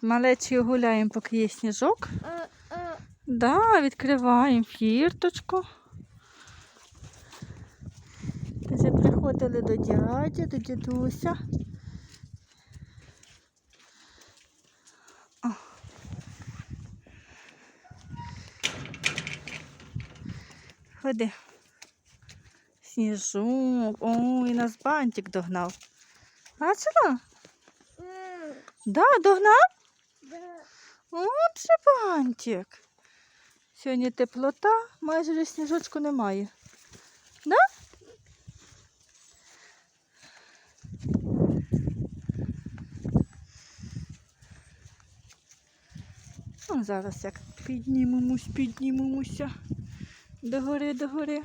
З малечою гуляємо, поки є сніжок. Да, відкриваємо фірточку. Вже приходили до дяді, до дідуся. О. Ходи. Сніжок. Ой, нас бантик догнав. Бачила? Да, догнав? От же бантик. Сьогодні теплота, майже сніжочку немає. Да? Ну, зараз як піднімемось, піднімемося. Догори, догори.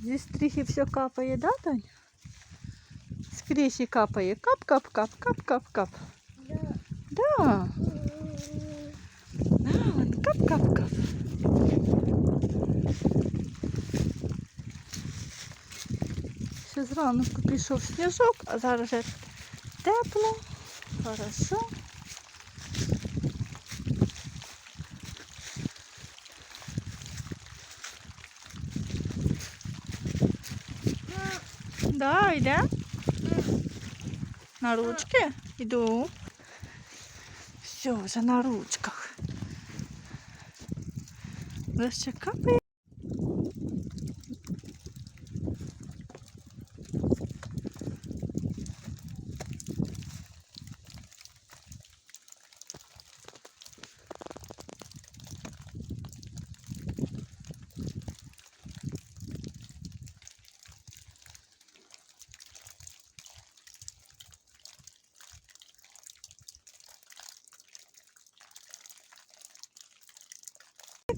Зі стріхи все капає, да, Тань? З кріші капає. Кап-кап-кап, кап-кап-кап. Да. Да, вон кап-кап-кап. Ще зранку пішов сніжок, а зараз вже тепло, хорошо. Да, йде? На ручки? Иду. Все, вже на ручках. Лише капає.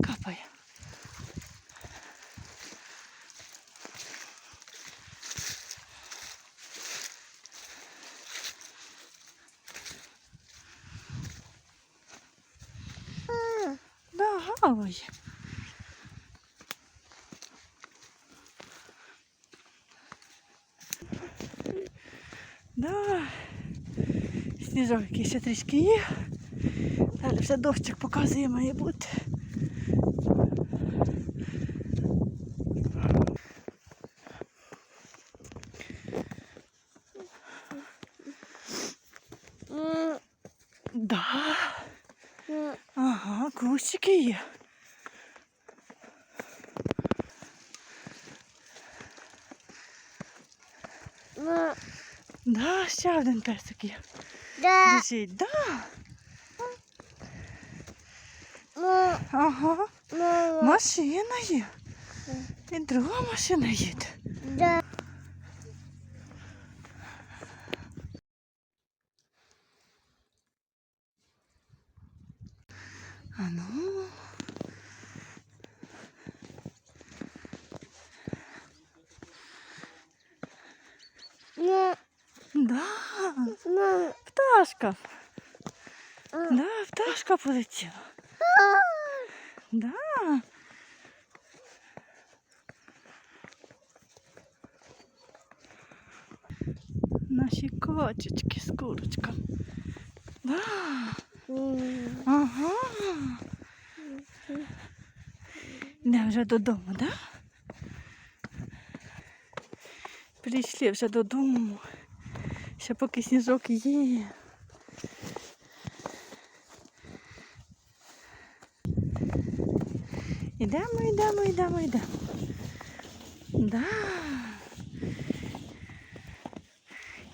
Капає. Да, гаває. Да. Сніжок який ще трішки є. Далі вже дощик показує має бути. Да. Ага, кущики є. Да, ще один песик є. Біжить, да. Ага. Машина є. І друга машина їде. А ну. Да, пташка. Да, пташка полетіла. Да. Наші кочечки з курочком. Да. Ага. Йдемо вже додому, да? Прийшли вже додому. Ще поки сніжок є. Ідемо, йдемо, йдемо, йдемо. Да.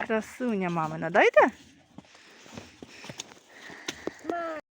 Красуня мамина, дайте?